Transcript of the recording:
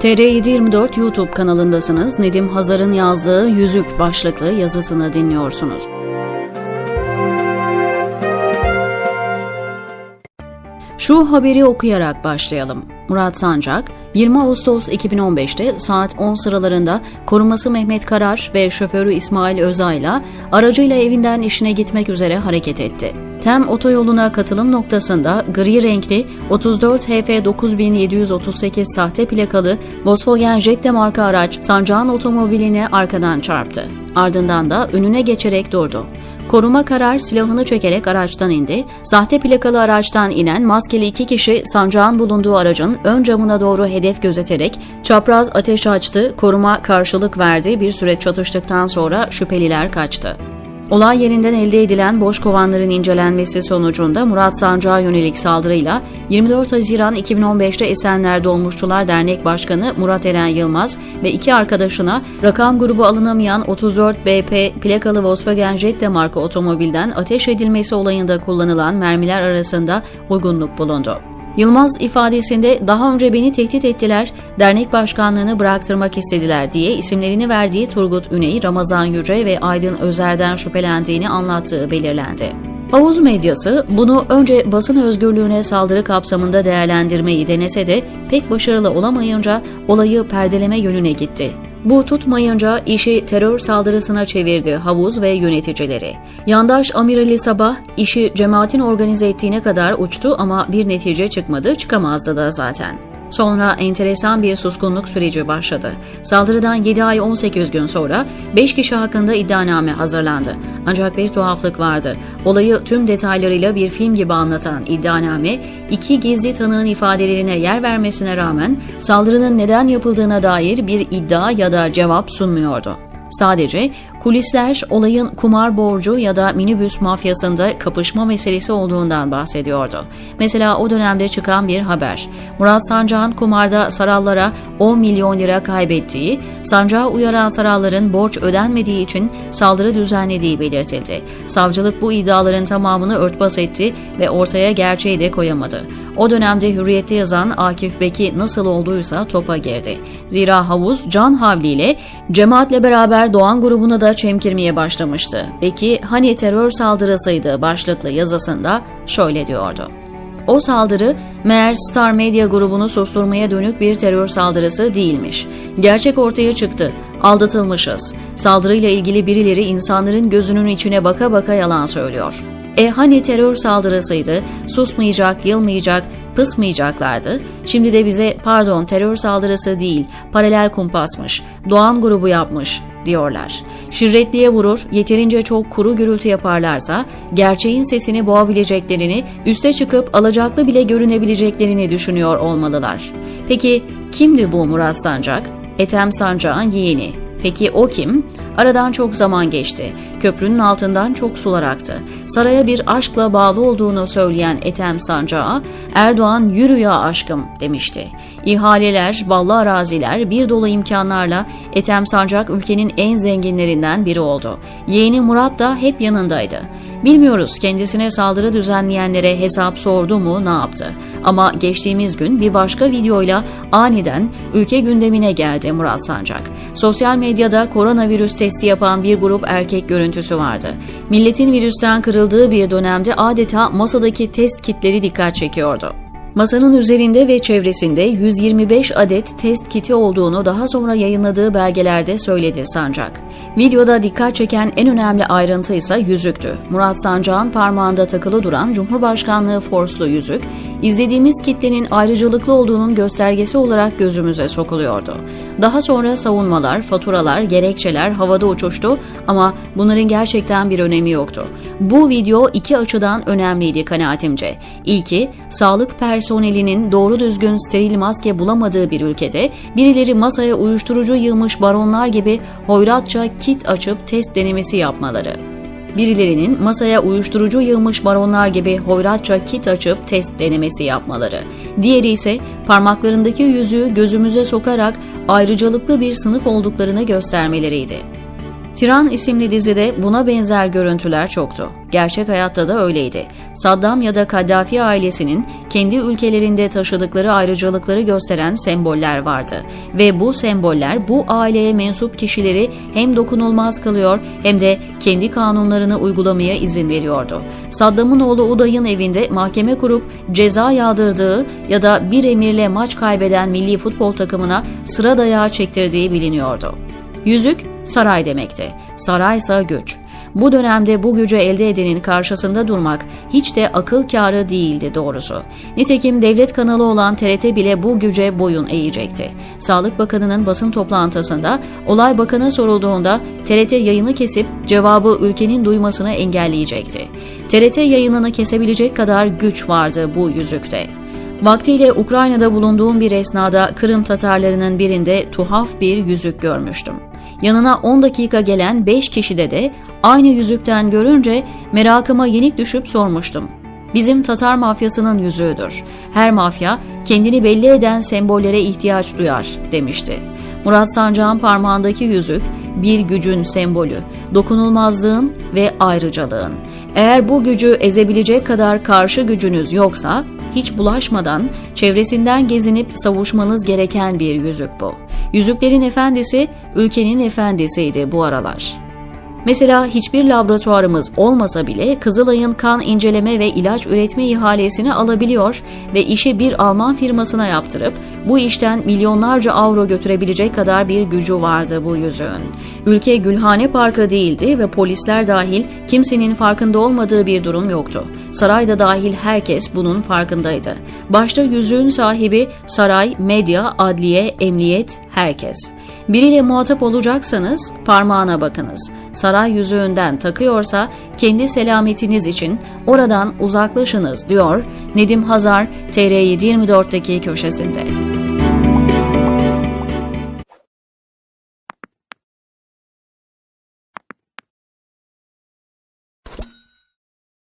TR724 YouTube kanalındasınız. Nedim Hazar'ın yazdığı Yüzük başlıklı yazısını dinliyorsunuz. Şu haberi okuyarak başlayalım. Murat Sancak, 20 Ağustos 2015'te saat 10 sıralarında koruması Mehmet Karar ve şoförü İsmail Özay'la aracıyla evinden işine gitmek üzere hareket etti. Tem otoyoluna katılım noktasında gri renkli 34 HF 9738 sahte plakalı Volkswagen Jette marka araç Sancak'ın otomobiline arkadan çarptı. Ardından da önüne geçerek durdu. Koruma karar silahını çekerek araçtan indi. Sahte plakalı araçtan inen maskeli iki kişi sancağın bulunduğu aracın ön camına doğru hedef gözeterek çapraz ateş açtı. Koruma karşılık verdi. Bir süre çatıştıktan sonra şüpheliler kaçtı. Olay yerinden elde edilen boş kovanların incelenmesi sonucunda Murat Sancak'a yönelik saldırıyla 24 Haziran 2015'te Esenler Dolmuşçular Dernek Başkanı Murat Eren Yılmaz ve iki arkadaşına rakam grubu alınamayan 34 BP plakalı Volkswagen Jette marka otomobilden ateş edilmesi olayında kullanılan mermiler arasında uygunluk bulundu. Yılmaz ifadesinde daha önce beni tehdit ettiler, dernek başkanlığını bıraktırmak istediler diye isimlerini verdiği Turgut Üney, Ramazan Yüce ve Aydın Özer'den şüphelendiğini anlattığı belirlendi. Havuz medyası bunu önce basın özgürlüğüne saldırı kapsamında değerlendirmeyi denese de pek başarılı olamayınca olayı perdeleme yönüne gitti. Bu tutmayınca işi terör saldırısına çevirdi havuz ve yöneticileri. Yandaş Amirali Sabah işi cemaatin organize ettiğine kadar uçtu ama bir netice çıkmadı çıkamazdı da zaten. Sonra enteresan bir suskunluk süreci başladı. Saldırıdan 7 ay 18 gün sonra 5 kişi hakkında iddianame hazırlandı. Ancak bir tuhaflık vardı. Olayı tüm detaylarıyla bir film gibi anlatan iddianame, iki gizli tanığın ifadelerine yer vermesine rağmen saldırının neden yapıldığına dair bir iddia ya da cevap sunmuyordu. Sadece kulisler olayın kumar borcu ya da minibüs mafyasında kapışma meselesi olduğundan bahsediyordu. Mesela o dönemde çıkan bir haber. Murat Sancak'ın kumarda Sarallara 10 milyon lira kaybettiği, Sancak'a uyaran Saralların borç ödenmediği için saldırı düzenlediği belirtildi. Savcılık bu iddiaların tamamını örtbas etti ve ortaya gerçeği de koyamadı. O dönemde Hürriyet'te yazan Akif Beki nasıl olduysa topa girdi. Zira havuz can havliyle cemaatle beraber Doğan grubunu da çemkirmeye başlamıştı. Beki hani terör saldırısıydı başlıklı yazısında şöyle diyordu. O saldırı meğer Star Media grubunu susturmaya dönük bir terör saldırısı değilmiş. Gerçek ortaya çıktı. Aldatılmışız. Saldırıyla ilgili birileri insanların gözünün içine baka baka yalan söylüyor. E hani terör saldırısıydı, susmayacak, yılmayacak, pısmayacaklardı. Şimdi de bize pardon terör saldırısı değil, paralel kumpasmış, Doğan grubu yapmış diyorlar. Şirretliye vurur, yeterince çok kuru gürültü yaparlarsa gerçeğin sesini boğabileceklerini, üste çıkıp alacaklı bile görünebileceklerini düşünüyor olmalılar. Peki kimdi bu Murat Sancak? Ethem Sancak'ın yeğeni. Peki o kim? Aradan çok zaman geçti. Köprünün altından çok sular aktı. Saraya bir aşkla bağlı olduğunu söyleyen Ethem Sancak'a Erdoğan yürü ya aşkım demişti. İhaleler, ballı araziler, bir dolu imkanlarla Ethem Sancak ülkenin en zenginlerinden biri oldu. Yeğeni Murat da hep yanındaydı. Bilmiyoruz kendisine saldırı düzenleyenlere hesap sordu mu ne yaptı. Ama geçtiğimiz gün bir başka videoyla aniden ülke gündemine geldi Murat Sancak. Sosyal medyada koronavirüs testi yapan bir grup erkek görüntüsü vardı. Milletin virüsten kırıldığı bir dönemde adeta masadaki test kitleri dikkat çekiyordu. Masanın üzerinde ve çevresinde 125 adet test kiti olduğunu daha sonra yayınladığı belgelerde söyledi Sancak. Videoda dikkat çeken en önemli ayrıntı ise yüzüktü. Murat Sancak'ın parmağında takılı duran Cumhurbaşkanlığı forslu yüzük, izlediğimiz kitlenin ayrıcalıklı olduğunun göstergesi olarak gözümüze sokuluyordu. Daha sonra savunmalar, faturalar, gerekçeler havada uçuştu ama bunların gerçekten bir önemi yoktu. Bu video iki açıdan önemliydi kanaatimce. İlki, sağlık personeli personelinin doğru düzgün steril maske bulamadığı bir ülkede birileri masaya uyuşturucu yığmış baronlar gibi hoyratça kit açıp test denemesi yapmaları. Birilerinin masaya uyuşturucu yığmış baronlar gibi hoyratça kit açıp test denemesi yapmaları. Diğeri ise parmaklarındaki yüzüğü gözümüze sokarak ayrıcalıklı bir sınıf olduklarını göstermeleriydi. Tiran isimli dizide buna benzer görüntüler çoktu. Gerçek hayatta da öyleydi. Saddam ya da Kaddafi ailesinin kendi ülkelerinde taşıdıkları ayrıcalıkları gösteren semboller vardı. Ve bu semboller bu aileye mensup kişileri hem dokunulmaz kılıyor hem de kendi kanunlarını uygulamaya izin veriyordu. Saddam'ın oğlu Uday'ın evinde mahkeme kurup ceza yağdırdığı ya da bir emirle maç kaybeden milli futbol takımına sıra dayağı çektirdiği biliniyordu. Yüzük saray demekti. Saraysa güç. Bu dönemde bu gücü elde edenin karşısında durmak hiç de akıl kârı değildi doğrusu. Nitekim devlet kanalı olan TRT bile bu güce boyun eğecekti. Sağlık Bakanı'nın basın toplantısında olay bakana sorulduğunda TRT yayını kesip cevabı ülkenin duymasını engelleyecekti. TRT yayınını kesebilecek kadar güç vardı bu yüzükte. Vaktiyle Ukrayna'da bulunduğum bir esnada Kırım Tatarlarının birinde tuhaf bir yüzük görmüştüm. Yanına 10 dakika gelen 5 kişide de aynı yüzükten görünce merakıma yenik düşüp sormuştum. Bizim Tatar mafyasının yüzüğüdür. Her mafya kendini belli eden sembollere ihtiyaç duyar demişti. Murat Sancak'ın parmağındaki yüzük bir gücün sembolü, dokunulmazlığın ve ayrıcalığın. Eğer bu gücü ezebilecek kadar karşı gücünüz yoksa hiç bulaşmadan çevresinden gezinip savuşmanız gereken bir yüzük bu. Yüzüklerin efendisi ülkenin efendisiydi bu aralar. Mesela hiçbir laboratuvarımız olmasa bile Kızılay'ın kan inceleme ve ilaç üretme ihalesini alabiliyor ve işi bir Alman firmasına yaptırıp bu işten milyonlarca avro götürebilecek kadar bir gücü vardı bu yüzüğün. Ülke Gülhane Parkı değildi ve polisler dahil kimsenin farkında olmadığı bir durum yoktu. Sarayda dahil herkes bunun farkındaydı. Başta yüzüğün sahibi saray, medya, adliye, emniyet, herkes. Biriyle muhatap olacaksanız parmağına bakınız. Saray yüzüğünden takıyorsa kendi selametiniz için oradan uzaklaşınız diyor Nedim Hazar TR724'deki köşesinde.